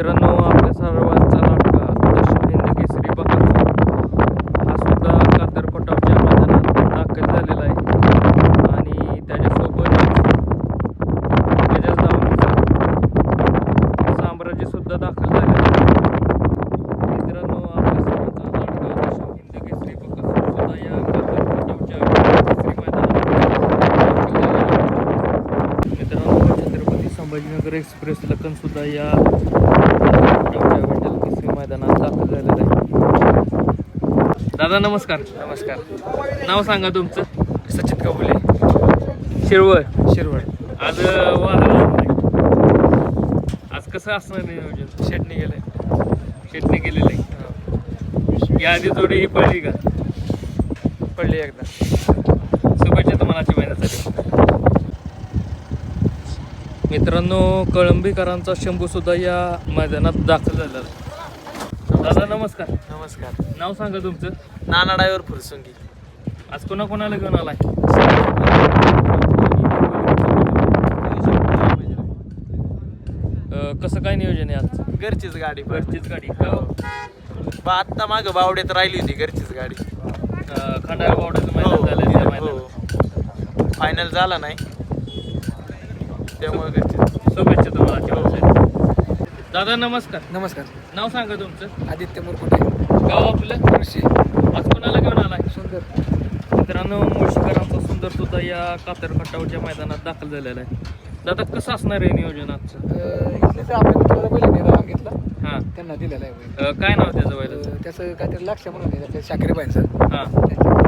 मित्रांनो आपल्या सर्वांचा लाडका दर्शन केसरी बकासूर हा सुद्धा कातर मैदानात दाखल झालेला आहे. आणि त्याच्यासोबत त्याच्याच धावणीचा साम्राज्य सुद्धा दाखल झालेला आहे. मित्रांनो आपल्या सर्वांचा लाडका दर्शन केसरी बकासूर सुद्धा या कातर पटावच्या केसरी मैदानात दाखल झालेला मित्रांनो छत्रपती संभाजीनगर एक्सप्रेस लखनसुद्धा या पटावच्या विठ्ठल केसरी मैदानात दाखल झालेला आहे दादा नमस्कार. नमस्कार. नाव सांगा तुमचं. सचित कबुले. शिरवळ. शिरवळ. आज आहे. आज कसं असणार नियोजन? शेटणी गेले. शेटने केलेलं आहे या आधी जोडी ही पडली का? पडली एकदा. शुभेच्छा तुम्हाला आजच्या महिन्यासाठी मित्रांनो कळंबीकरांचा शंभू सुद्धा या मैदानात दाखल आहे दादा नमस्कार. नमस्कार. नाव सांगा तुमचं. नाना डायवर फुरसुंगी. आज कोणा कोणाला घेऊन आलाय? अं, कसं काय नियोजन आहे आज घरचीच गाडी. घरचीच गाडी. का बा आत्ता माग बावड्यात राहिली होती घरचीच गाडी. खंडाळा बावड्याचं मैदान त्या मैदानात. फायनल झाला नाही. त्यामुळे घरचीच. शुभेच्छा तुम्हाला. दादा नमस्कार. नमस्कार. नाव सांगा तुमचं. आदित्य मुरकुटे. गाव आपलं? कृषी आज कोणाला घेऊन आलाय? सुंदर. मित्रांनो मुळशीकरांचा सुंदर सुद्धा या कातर खटावच्या मैदानात दाखल झालेला आहे. दादा कसं असणार आहे नियोजन आजचं? इथलेच आपल्या मित्राला पहिला नेला मागितला हां. त्यांना दिलेला आहे बैल. अं, काय नाव त्याचं अं, त्याचं काहीतरी लक्ष म्हणून आहे त्याच्या शाकरीबाईंचं हां. त्यांच्या